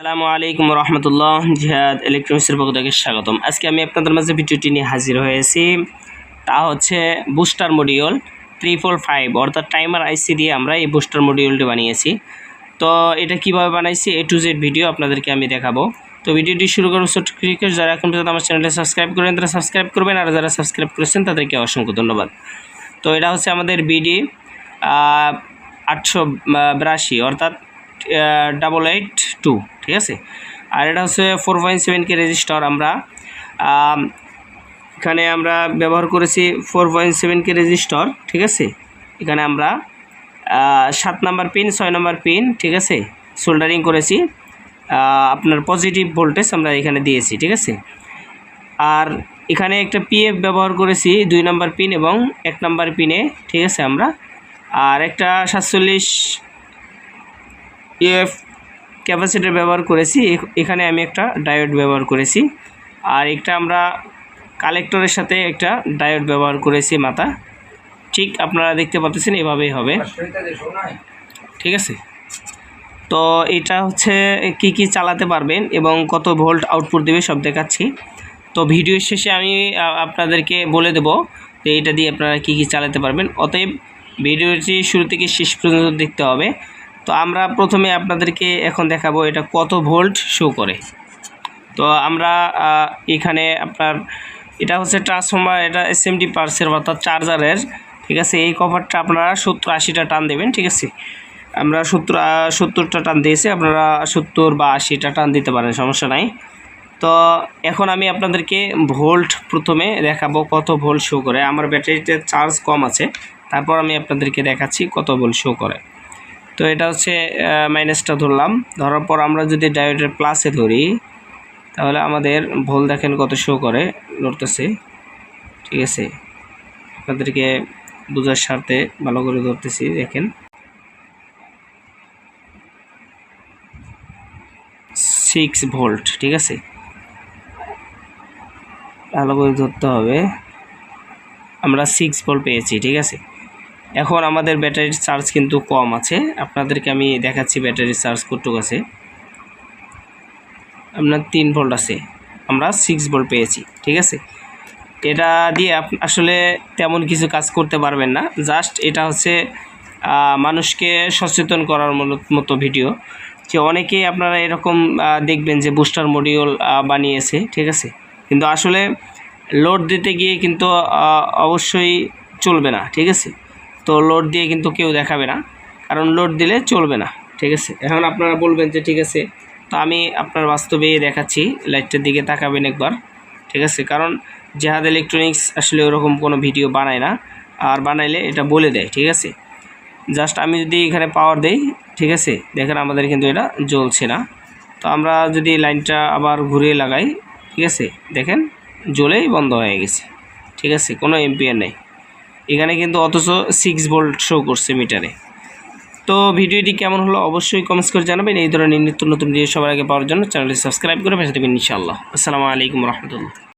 আসসালামু আলাইকুম রহমতুল্লাহ, জিহাদ ইলেকট্রনিক্সের পক্ষ থেকে স্বাগতম। আজকে আমি আপনাদের মাঝে ভিডিওটি নিয়ে হাজির হয়েছি। তা হচ্ছে booster module three four five, অর্থাৎ টাইমার আইসি দিয়ে আমরা এই বুস্টার মডিউলটি বানিয়েছি। তো এটা কীভাবে বানাইছি এ টু জেড ভিডিও আপনাদেরকে আমি দেখাবো। তো ভিডিওটি শুরু করব ছোট্ট ক্রিকেট। যারা এখন পর্যন্ত আমার চ্যানেলটি সাবস্ক্রাইব করেন, তারা সাবস্ক্রাইব করবেন, আর যারা সাবস্ক্রাইব করেছেন, তাদেরকে অসংখ্য ধন্যবাদ। তো এটা হচ্ছে আমাদের বিডি আটশো বিরাশি, অর্থাৎ ডাবল এইট টু ঠিক আছে? আর এটা হচ্ছে four point seven K resistor আমরা। আম, এখানে আমরা ব্যবহার করেছি four point seven K resistor ঠিক আছে? এখানে আমরা সাত নাম্বার পিন ছয় নাম্বার পিন ঠিক আছে? সোল্ডারিং করেছি। আপনার পজিটিভ ভোল্টেজ আমরা এখানে দিয়েছি ঠিক আছে? আর এখানে একটা পিএফ ব্যবহার করেছি দুই নাম্বার পিন এবং এক নাম্বার পিনে ঠিক আছে আমরা? আর একটা সাতচল্লিশ ইএফ ক্যাপাসিটার ব্যবহার করেছি, এখ- এখানে আমি একটা ডায়োড ব্যবহার করেছি। আর একটা আমরা কালেক্টরের সাথে একটা ডায়োড ব্যবহার করেছি মাথা। ঠিক আপনারা দেখতে পাচ্ছেন, এভাবেই হবে। ঠিক আছে? তো এটা হচ্ছে কি কি চালাতে পারবেন এবং কত ভোল্ট আউটপুট দেবে সব দেখাচ্ছি। তো ভিডিও শেষে আমি আপনাদেরকে বলে দেব যে এটা দিয়ে আপনারা কি কি চালাতে পারবেন। অতএব ভিডিওটি শুরু থেকে শেষ পর্যন্ত দেখতে হবে। তো আমরা প্রথমে আপনাদেরকে এখন দেখাবো এটা কত ভোল্ট শো করে। তো আমরা এখানে আপনার, এটা হচ্ছে ট্রান্সফর্মার এটা এস এসএমডি পার্সের অর্থাৎ চার্জারের ঠিক আছে? এই কভারটা আপনারা সত্তর আশিটা টান দেবেন, ঠিক আছে? আমরা সত্তর সত্তরটা টান দিয়েছি, আপনারা সত্তর বা আশিটা টান দিতে পারেন, সমস্যা নাই। তো এখন আমি আপনাদেরকে ভোল্ট প্রথমে দেখাবো কত ভোল্ট শো করে। আমার ব্যাটারিতে চার্জ কম আছে, তারপর আমি আপনাদেরকে দেখাচ্ছি কত ভোল্ট শো করে। তো এটা হচ্ছে মাইনাসটা ধরলাম। ধরার পর আমরা যদি ডায়োডের প্লাসে ধরি, তাহলে আমাদের ভোল দেখেন কত শো করে লড়তেছে ঠিক আছে? আপনাদেরকে বোঝার স্বার্থে ভালো করে ধরতেছি, দেখেন। সিক্স ভোল্ট ঠিক আছে? ভালো করে ধরতে হবে। আমরা সিক্স ভোল্ট পেয়েছি, ঠিক আছে? এখন আমাদের ব্যাটারির চার্জ কিন্তু কম আছে। আপনাদেরকে আমি দেখাচ্ছি ব্যাটারির চার্জ কতটুকু আছে। আপনার তিন ভোল্ট আছে। আমরা সিক্স ভোল্ট পেয়েছি, ঠিক আছে? এটা দিয়ে আসলে তেমন কিছু কাজ করতে পারবেন না। জাস্ট এটা হচ্ছে মানুষকে সচেতন করার মতো ভিডিও। যে অনেকেই আপনারা এরকম দেখবেন যে বুস্টার মডিউল বানিয়েছে, ঠিক আছে? কিন্তু আসলে লোড দিতে গিয়ে কিন্তু অবশ্যই চলবে না, ঠিক আছে? তো লোড দিয়ে কিন্তু কেউ দেখাবে না। কারণ লোড দিলে চলবে না, ঠিক আছে? এখন আপনারা বলবেন যে, ঠিক আছে, তো আমি আপনার বাস্তবে দেখাচ্ছি লাইটটার দিকে তাকাবেন একবার, ঠিক আছে? কারণ জেহাদ ইলেকট্রনিক্স আসলে ওরকম কোনো ভিডিও বানায় না, আর বানাইলে এটা বলে দেয়, ঠিক আছে? জাস্ট আমি যদি এখানে পাওয়ার দেই, ঠিক আছে? দেখেন আমাদের কিন্তু এটা জ্বলছে না। তো আমরা যদি লাইনটা আবার ঘুরিয়ে লাগাই, ঠিক আছে? দেখেন, জ্বলেই বন্ধ হয়ে গেছে, ঠিক আছে? কোনো এমপিআর নেই। এখানে কিন্তু অথচ সিক্স ভোল্ট শো করছে মিটারে তো ভিডিওটি কেমন হলো অবশ্যই কমেন্টস করে জানাবেন। এই ধরনের নিত্য নতুন ভিডিও সবার আগে পাওয়ার জন্য চ্যানেলটি সাবস্ক্রাইব করে পাশে দেবেন ইনশাআল্লাহ। আসসালামু আলাইকুম রহমতুল্লাহ।